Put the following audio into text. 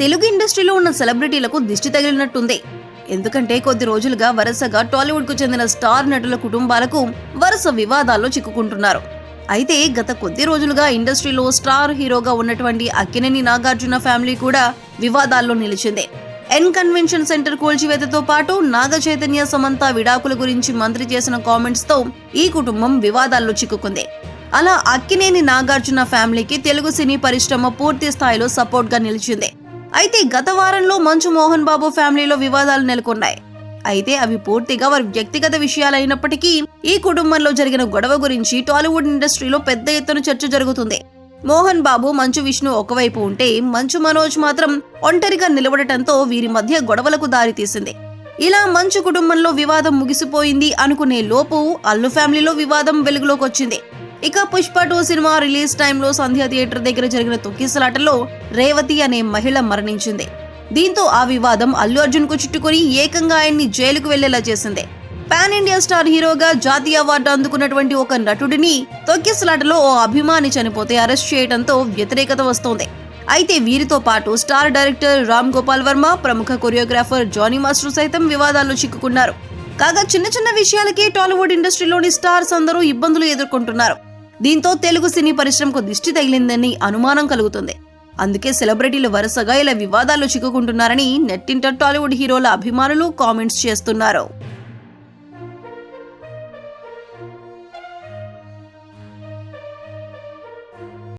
తెలుగు ఇండస్ట్రీలో ఉన్న సెలబ్రిటీలకు దిష్టి తగిలినట్టుంది. ఎందుకంటే కొద్ది రోజులుగా వరుసగా టాలీవుడ్కు చెందిన స్టార్ నటుల కుటుంబాలకు వరుస వివాదాల్లో చిక్కుకుంటున్నారు. అయితే గత కొద్ది రోజులుగా ఇండస్ట్రీలో స్టార్ హీరోగా ఉన్నటువంటి అక్కినేని నాగార్జున ఫ్యామిలీ కూడా వివాదాల్లో నిలిచింది. ఎన్ కన్వెన్షన్ సెంటర్ కూల్చివేతతో పాటు నాగ చైతన్య సమంత విడాకుల గురించి మంత్రి చేసిన కామెంట్స్తో ఈ కుటుంబం వివాదాల్లో చిక్కుకుంది. అలా అక్కినేని నాగార్జున ఫ్యామిలీకి తెలుగు సినీ పరిశ్రమ పూర్తి స్థాయిలో సపోర్ట్గా నిలిచింది. అయితే గత వారంలో మంచు మోహన్ బాబు ఫ్యామిలీలో వివాదాలు నెలకొన్నాయి. అయితే అవి పూర్తిగా వారి వ్యక్తిగత విషయాలైనప్పటికీ ఈ కుటుంబంలో జరిగిన గొడవ గురించి టాలీవుడ్ ఇండస్ట్రీలో పెద్ద ఎత్తున చర్చ జరుగుతుంది. మోహన్ బాబు మంచు విష్ణు ఒకవైపు ఉంటే మంచు మనోజ్ మాత్రం ఒంటరిగా నిలబడటంతో వీరి మధ్య గొడవలకు దారితీసింది. ఇలా మంచు కుటుంబంలో వివాదం ముగిసిపోయింది అనుకునే లోపు అల్లు ఫ్యామిలీలో వివాదం వెలుగులోకి వచ్చింది. ఇక పుష్ప టూ సినిమా రిలీజ్ టైంలో సంధ్య థియేటర్ దగ్గర జరిగిన తొక్కిసలాటలో రేవతి అనే మహిళ మరణించింది. దీంతో ఆ వివాదం అల్లు అర్జున్కు చుట్టుకొని ఏకంగా ఆయన్ని జైలుకు వెళ్ళేలా చేసింది. పాన్ ఇండియా స్టార్ హీరోగా జాతీయ అవార్డు అందుకున్నటువంటి ఒక నటుడిని తొక్కిసలాటలో ఓ అభిమాని చనిపోతే అరెస్ట్ చేయడంతో వ్యతిరేకత వస్తోంది. అయితే వీరితో పాటు స్టార్ డైరెక్టర్ రామ్ గోపాల్ వర్మ ప్రముఖ కొరియోగ్రాఫర్ జానీ మాస్టర్ సైతం వివాదాల్లో చిక్కుకున్నారు. కాగా చిన్న చిన్న విషయాలకే టాలీవుడ్ ఇండస్ట్రీలోని స్టార్స్ అందరూ ఇబ్బందులు ఎదుర్కొంటున్నారు. దీంతో తెలుగు సినీ పరిశ్రమకు దిష్టి తగిలిందని అనుమానం కలుగుతుంది. అందుకే సెలబ్రిటీలు వరుసగా ఇలా వివాదాల్లో చిక్కుకుంటున్నారని నెట్టింట టాలీవుడ్ హీరోల అభిమానులు కామెంట్స్ చేస్తున్నారు.